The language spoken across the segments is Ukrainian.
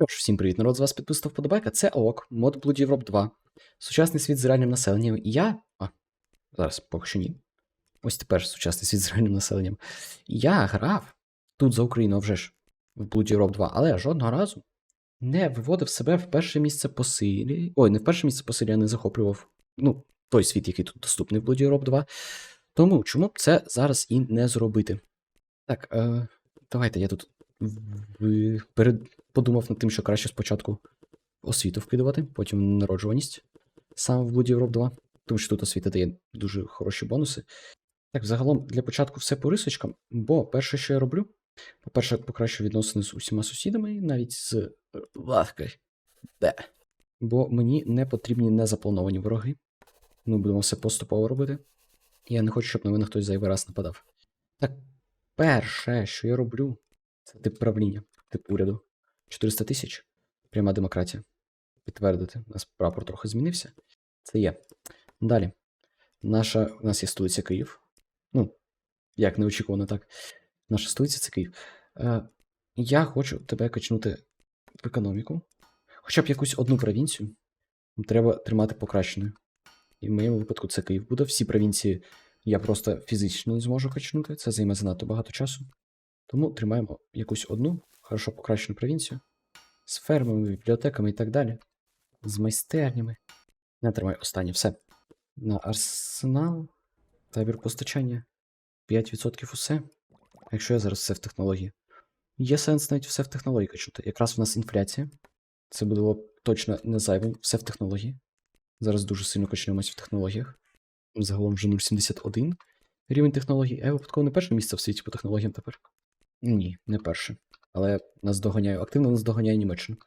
Тож, всім привіт, народ, з вас підписав вподобайка. Це ООК, мод Blood Europe 2. Сучасний світ з реальним населенням. І я. А, зараз поки що ні. Ось тепер сучасний світ з реальним населенням. Я грав тут за Україну вже ж в Blood Europe 2, але жодного разу не виводив себе в перше місце по силі. Ой, не в перше місце по силі, а не захоплював. Ну, той світ, який тут доступний в Blood Europe 2. Тому чому б це зараз і не зробити? Так, е, давайте я тут перед подумав над тим, що краще спочатку освіту вкидувати, потім народжуваність саме в Blood Europe 2, тому що тут освіта дає дуже хороші бонуси. Так, загалом для початку все по рисочкам, бо перше, що я роблю, по-перше, покращу відносини з усіма сусідами, навіть з е. Де. Бо мені не потрібні незаплановані вороги. Ми будемо все поступово робити. Я не хочу, щоб на мене хтось зайвий раз нападав. Так, перше, що я роблю, це тип правління, тип уряду. 400 тисяч. Пряма демократія. Підтвердити. У нас прапор трохи змінився. Це є. Далі. Наша, у нас є столиця Київ. Ну, як неочікувано так. Наша столиця це Київ. Е, я хочу тебе качнути в економіку. Хоча б якусь одну провінцію. Треба тримати покращеною. І в моєму випадку це Київ буде. Всі провінції я просто фізично не зможу качнути. Це займе занадто багато часу. Тому тримаємо якусь одну, хорошо покращену провінцію. З фермами, бібліотеками і так далі. З майстернями. Не тримай останнє все. На арсенал. Табір постачання. 5% усе. Якщо я зараз все в технології. Є сенс навіть все в технології качнути. Якраз у нас інфляція. Це було точно не зайвим. Все в технології. Зараз дуже сильно качнемось в технологіях. Загалом вже 0,71 рівень технологій. А я випадково не перше місце в світі по технологіям тепер. Ні, не перше. Але нас доганяє, активно нас доганяє Німеччина.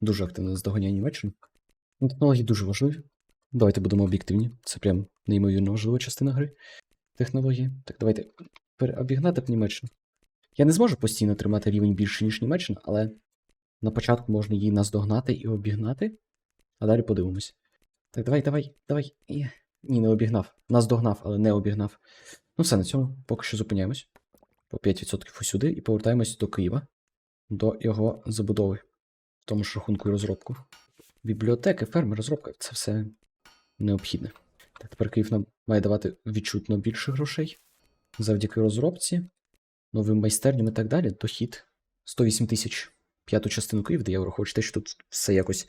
Дуже активно нас доганяє Німеччина. Ну, Технології дуже важливі. Давайте будемо об'єктивні. Це прям неймовірно важлива частина гри. Технології. Так, давайте переобігнати б Німеччину. Я не зможу постійно тримати рівень більше, ніж Німеччина, але на початку можна її наздогнати і обігнати, а далі подивимось. Так, давай, давай, давай. Ні, не обігнав. Нас догнав, але не обігнав. Ну все, на цьому поки що зупиняємось. По 5% усюди і повертаємось до Києва, до його забудови, в тому ж рахунку і розробку. Бібліотеки, ферми, розробка це все необхідне. Так, тепер Київ нам має давати відчутно більше грошей завдяки розробці, новим майстерням і так далі. Дохід 108 тисяч. П'яту частину Київ, де я те, що тут все якось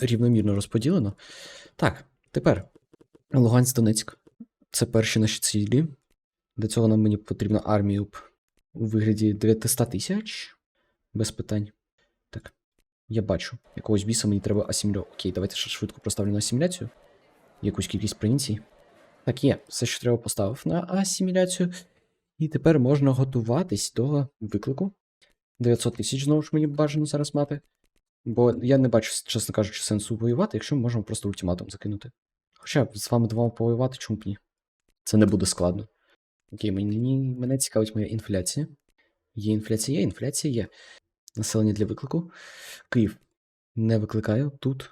рівномірно розподілено. Так, тепер Луганськ Донецьк. Це перші наші цілі. Для цього нам мені потрібна армія у вигляді 900 тисяч. Без питань. Так. Я бачу. Якогось біса мені треба асимілювати. Окей, давайте ще швидко проставлю на асиміляцію. Якусь кількість провінцій. Так, є. Все, що треба, поставив на асиміляцію. І тепер можна готуватись до виклику. 900 тисяч знову ж мені бажано зараз мати. Бо я не бачу, чесно кажучи, сенсу воювати, якщо ми можемо просто ультиматум закинути. Хоча з вами двома повоювати, чому б ні? Це не буде складно. Окей, мені, мене цікавить моя інфляція. Є інфляція, є, інфляція є. Населення для виклику. Київ. Не викликаю. Тут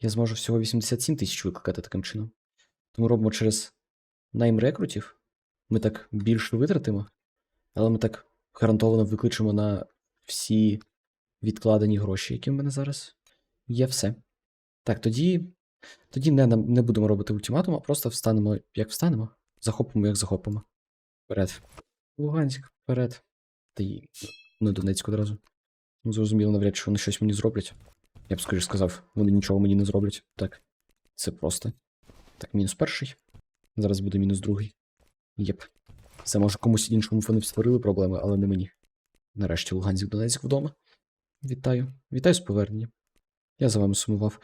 я зможу всього 87 тисяч викликати таким чином. Тому робимо через найм рекрутів. Ми так більше витратимо, але ми так гарантовано викличемо на всі відкладені гроші, які в мене зараз є все. Так, тоді. Тоді не, не будемо робити ультиматум, а просто встанемо, як встанемо, захопимо, як захопимо. Вперед. Луганськ, вперед. Та й не Донецьк одразу. Ну, зрозуміло, навряд чи вони щось мені зроблять. Я б скоріше сказав, вони нічого мені не зроблять. Так. Це просто. Так, мінус перший. Зараз буде мінус другий. Єп. Це може комусь іншому вони створили проблеми, але не мені. Нарешті Луганськ Донецьк вдома. Вітаю. Вітаю з поверненням. Я за вами сумував.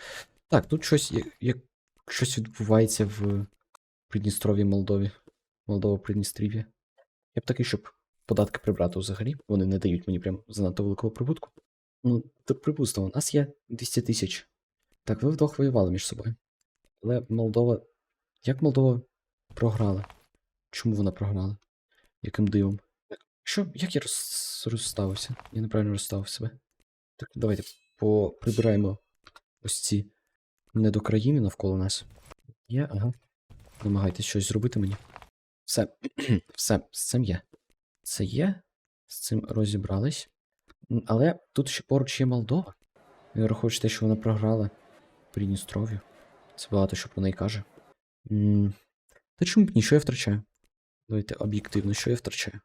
Так, тут щось, як щось відбувається в Придністров'ї Молдові. Молдова Придністрів'я. Я б такий, щоб податки прибрати взагалі. Вони не дають мені прям занадто великого прибутку. Ну, то припустимо, у нас є 200 тисяч. Так, ви вдвох воювали між собою. Але Молдова. Як Молдова програла? Чому вона програла? Яким дивом? Що? Як я роз... розставився? Я неправильно розставив себе. Так, давайте поприбираємо ось ці недокраїни навколо нас. Є, ага. Намагайтесь щось зробити мені. Все, все, з цим є. Це є. З цим розібрались. Але тут ще поруч є Молдова. Я рахую, те, що вона програла Придністров'ю. Це багато що про неї каже. М, Та чому б ні, що я втрачаю? Давайте об'єктивно, що я втрачаю.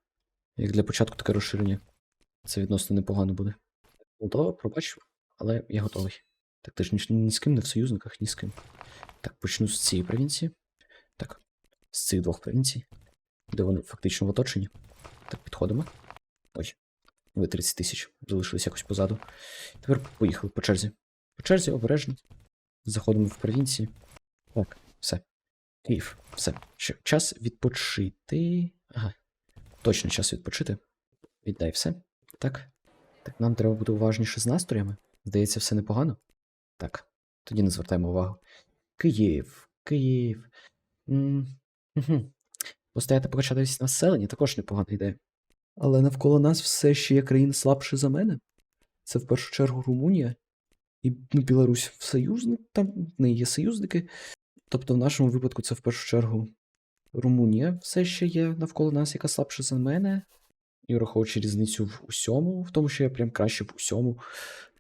Як для початку таке розширення. Це відносно непогано буде. Молдова, пробач, але я готовий. Так теж ні, ні з ким, не в союзниках, ні з ким. Так, почну з цієї провінції. Так, з цих двох провінцій, де вони фактично в оточенні. Так, підходимо. Ой, ви 30 тисяч залишились якось позаду. Тепер поїхали по черзі. По черзі обережно. Заходимо в провінції. Так, все. Київ, все. Що, час відпочити. Ага. Точно час відпочити. Віддай все. Так. Так, нам треба бути уважніше з настроями. Здається, все непогано. Так, тоді не звертаємо увагу. Київ, Київ. М, мгм. Постояти покачатись населення також непогана ідея. Але навколо нас все ще є країни слабші за мене. Це в першу чергу Румунія. І ну, Білорусь в союзник, там в неї є союзники. Тобто, в нашому випадку це в першу чергу Румунія все ще є навколо нас, яка слабша за мене. І враховуючи різницю в усьому, в тому, що я прям краще в усьому,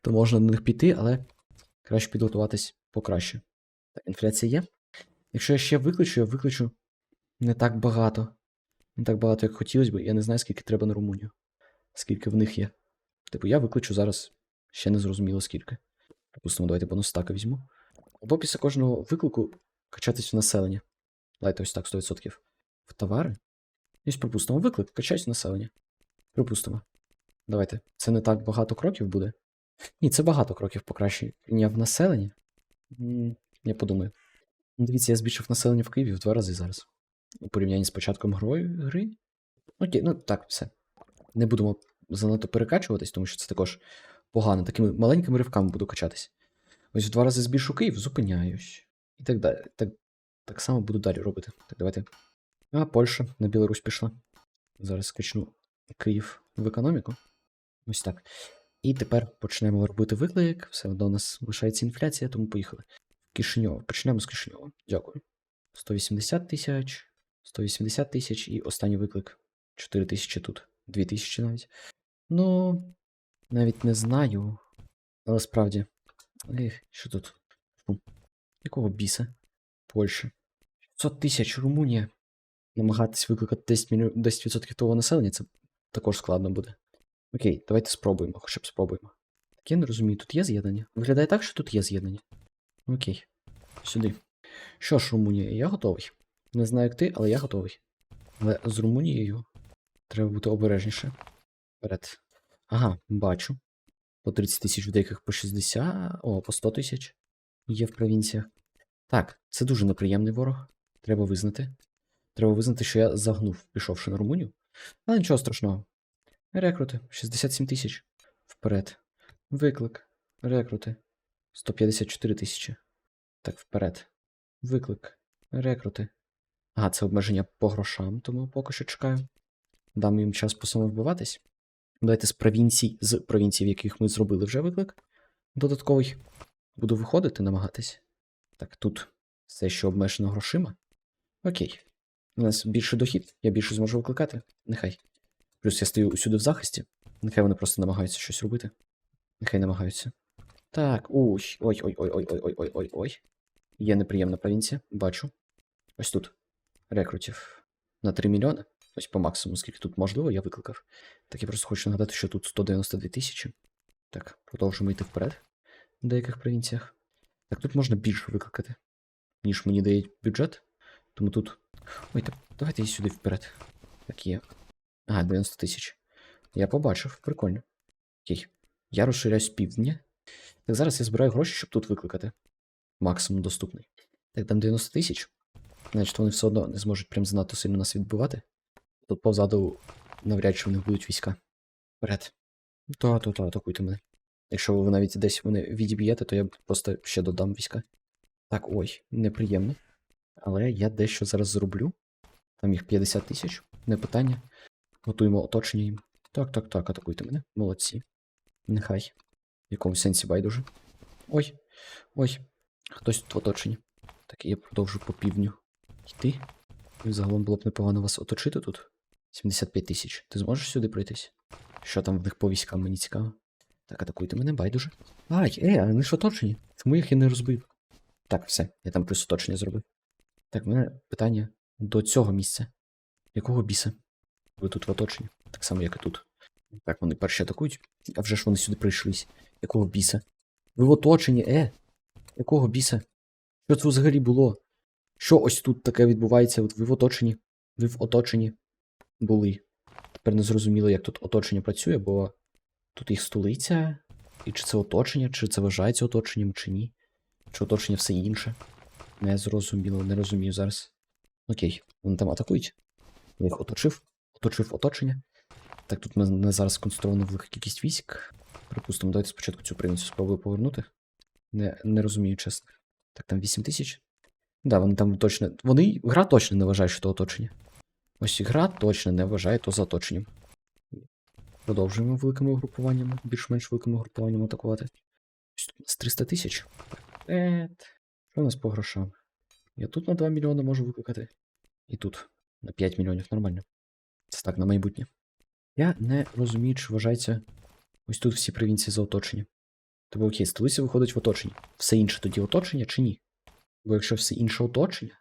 то можна на них піти, але краще підготуватись покраще. Інфляція є. Якщо я ще викличу, я викличу не так багато. Не так багато, як хотілося б. Я не знаю, скільки треба на Румунію. Скільки в них є. Типу, я викличу зараз ще не зрозуміло скільки. Припустимо, давайте бонус стака візьму. Або після кожного виклику качатись в населення. Давайте ось так, 100%. В товари. Ось припустимо, виклик, качаюсь в населення. Припустимо. Давайте. Це не так багато кроків буде. Ні, це багато кроків покращення в населенні. Я подумаю. Дивіться, я збільшив населення в Києві в два рази зараз. У порівнянні з початком грою, гри. Окей, ну так, все. Не будемо занадто перекачуватись, тому що це також погано. Такими маленькими ривками буду качатись. Ось в два рази збільшу Київ, зупиняюсь. І так далі. Так, так само буду далі робити. Так, давайте. А, Польща на Білорусь пішла. Зараз скачну Київ в економіку. Ось так. І тепер почнемо робити виклик. Все одно у нас лишається інфляція, тому поїхали. Кишиньов. Почнемо з Кишиньова. Дякую. 180 тисяч, 180 тисяч і останній виклик 4 тисячі тут. 2 тисячі навіть. Ну, навіть не знаю. Але справді. Ех, що тут? Фу. Якого біса? Польща. 500 тисяч Румунія. Намагатись викликати 10, мільйон... 10% того населення, це також складно буде. Окей, давайте спробуємо, хоча б спробуємо. Так я не розумію, тут є з'єднання? Виглядає так, що тут є з'єднання. Окей. Сюди. Що ж, Румунія, я готовий. Не знаю, як ти, але я готовий. Але з Румунією треба бути обережніше. Вперед. Ага, бачу. По 30 тисяч в деяких по 60, о, по 100 тисяч є в провінціях. Так, це дуже неприємний ворог. Треба визнати. Треба визнати, що я загнув, пішовши на Румунію. Але нічого страшного. Рекрути 67 тисяч. Вперед. Виклик. Рекрути. 154 тисячі. Так, вперед. Виклик. Рекрути. Ага, це обмеження по грошам, тому поки що чекаю. Дам їм час по самовбиватись. Давайте з провінцій, з провінцій, в яких ми зробили вже виклик. Додатковий. Буду виходити, намагатись. Так, тут все, що обмежено грошима. Окей. У нас більше дохід, я більше зможу викликати. Нехай. Плюс я стою усюди в захисті. Нехай вони просто намагаються щось робити. Нехай намагаються. Так, ой, ой-ой-ой-ой-ой-ой-ой-ой. Є неприємна провінція, бачу. Ось тут. Рекрутів на 3 мільйони. Ось по максимуму, скільки тут можливо, я викликав. Так я просто хочу нагадати, що тут 192 тисячі. Так, продовжуємо йти вперед в деяких провінціях. Так, тут можна більше викликати, ніж мені дають бюджет. Тому тут. Ой, так, давайте і сюди вперед. Так є. Ага, 90 тисяч. Я побачив, прикольно. Окей. Я розширяюсь півдня. Так, зараз я збираю гроші, щоб тут викликати. Максимум доступний. Так, там 90 тисяч. Значить, вони все одно не зможуть прям занадто сильно нас відбивати. Тут позаду навряд чи в них будуть війська. Вперед. То, атакуйте мене. Якщо ви навіть десь мене відіб'єте, то я просто ще додам війська. Так, ой, неприємно. Але я дещо зараз зроблю. Там їх 50 тисяч, не питання. Готуємо оточення їм. Так, так, так, атакуйте мене. Молодці. Нехай. В якомусь сенсі байдуже. Ой. Ой. Хтось тут в оточенні. Так, я продовжу по півдню йти. Загалом було б непогано вас оточити тут. 75 тисяч. Ти зможеш сюди пройтись? Що там в них по військам, мені цікаво. Так, атакуйте мене, байдуже. Ай, е, а вони ж оточені. Тому їх я не розбив. Так, все, я там плюс оточення зробив. Так, в мене питання до цього місця. Якого біса? Ви тут в оточенні, так само, як і тут. Так, вони перші атакують, а вже ж вони сюди прийшлись. Якого біса? Ви в оточенні, е? Якого біса? Що це взагалі було? Що ось тут таке відбувається? От ви в оточенні. Ви в оточенні були. Тепер не зрозуміло, як тут оточення працює, бо тут їх столиця. І чи це оточення, чи це вважається оточенням, чи ні. Чи оточення все інше. Не зрозуміло, не розумію зараз. Окей, вони там атакують. Я їх оточив, оточив оточення. Так, тут ми зараз сконцентровано велика кількість військ. Припустимо, давайте спочатку цю провінцію спробую повернути. Не, не розумію, чесно. Так, там 8 тисяч. Да, вони там точно. Вони. Гра точно не вважає, що то оточення. Ось гра точно не вважає то за оточенням. Продовжуємо великими угрупуваннями, більш-менш великими угрупуваннями атакувати. Ось тут у нас 300 тисяч. Що у нас по грошам? Я тут на 2 мільйони можу викликати. І тут на 5 мільйонів нормально. Це так, на майбутнє. Я не розумію, чи вважається ось тут всі провінції за оточення. Тобто, окей, столиця виходить в оточення. Все інше тоді оточення чи ні? Бо якщо все інше оточення,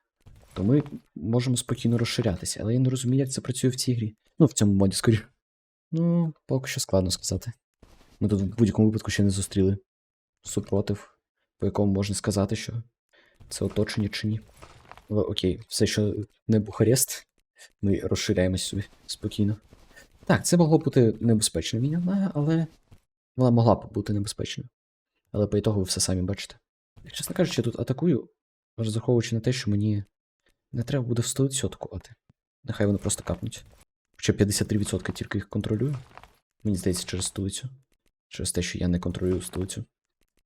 то ми можемо спокійно розширятися. Але я не розумію, як це працює в цій грі. Ну, в цьому моді, скоріше. Ну, поки що складно сказати. Ми тут в будь-якому випадку ще не зустріли супротив, по якому можна сказати, що це оточення чи ні. Але окей, все, що не Бухарест, ми розширяємось собі спокійно. Так, це могло бути небезпечна війна, але вона могла б бути небезпечною. Але по ітогу ви все самі бачите. Чесно кажучи, я тут атакую, розраховуючи на те, що мені не треба буде в столицю атакувати. Нехай вони просто капнуть. Хоча 53% тільки їх контролюю. Мені здається, через столицю. Через те, що я не контролюю столицю.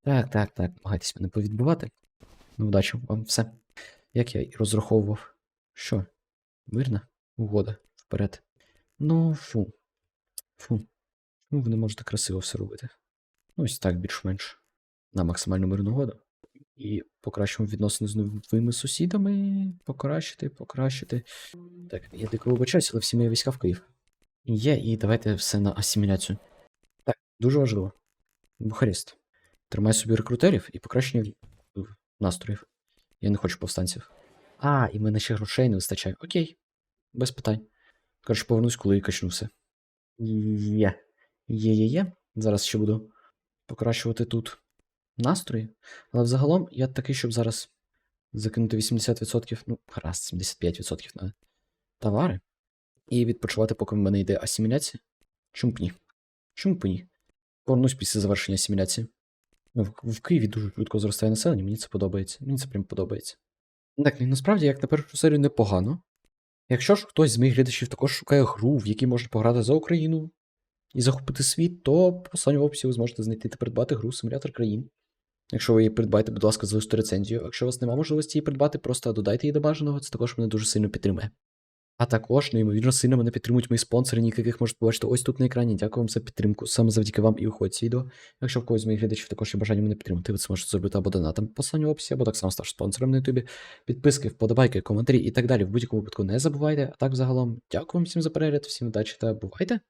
Так, так, так, намагайтесь мене повідбивати. Ну, удачі вам все. Як я і розраховував. Що? Мирна? Угода. Вперед. Ну, фу. Фу. Чому ви не можете красиво все робити? Ну, ось так, більш-менш. На максимальну мирну угоду. І покращимо відносини з новими сусідами. Покращити, покращити. Так, я дико вибачаюсь, але всі мої війська в Київ. Є, і давайте все на асиміляцію. Так, дуже важливо. Бухарест. Тримай собі рекрутерів і покращення настроїв. Я не хочу повстанців. А, і мене ще грошей не вистачає. Окей. Без питань. Коротше, повернусь, коли качну все. Є. Є, є, є. Зараз ще буду покращувати тут настрої. Але взагалом я такий, щоб зараз закинути 80%, ну, гаразд, 75% на товари. І відпочивати, поки в мене йде асиміляція. Чому б ні? Чому б ні? Повернусь після завершення асиміляції. Ну, В, в Києві дуже швидко зростає населення, мені це подобається. Мені це прям подобається. Так, ну, насправді, як на першу серію непогано. Якщо ж хтось з моїх глядачів також шукає гру, в якій можна пограти за Україну і захопити світ, то по в описі ви зможете знайти та придбати гру Симулятор країн. Якщо ви її придбаєте, будь ласка, залиште рецензію. Якщо у вас немає можливості її придбати, просто додайте її до бажаного, це також мене дуже сильно підтримує. А також, неймовірно, сильно мене підтримують мої спонсори, яких можете побачити ось тут на екрані. Дякую вам за підтримку. Саме завдяки вам і виходить це відео. Якщо в когось з моїх глядачів також є бажання мене підтримати, ви це можете зробити або донатом по посланню в описі, або так само ставши спонсором на ютубі. Підписки, вподобайки, коментарі і так далі. В будь-якому випадку не забувайте. А так, загалом, дякую вам всім за перегляд, всім удачі та бувайте!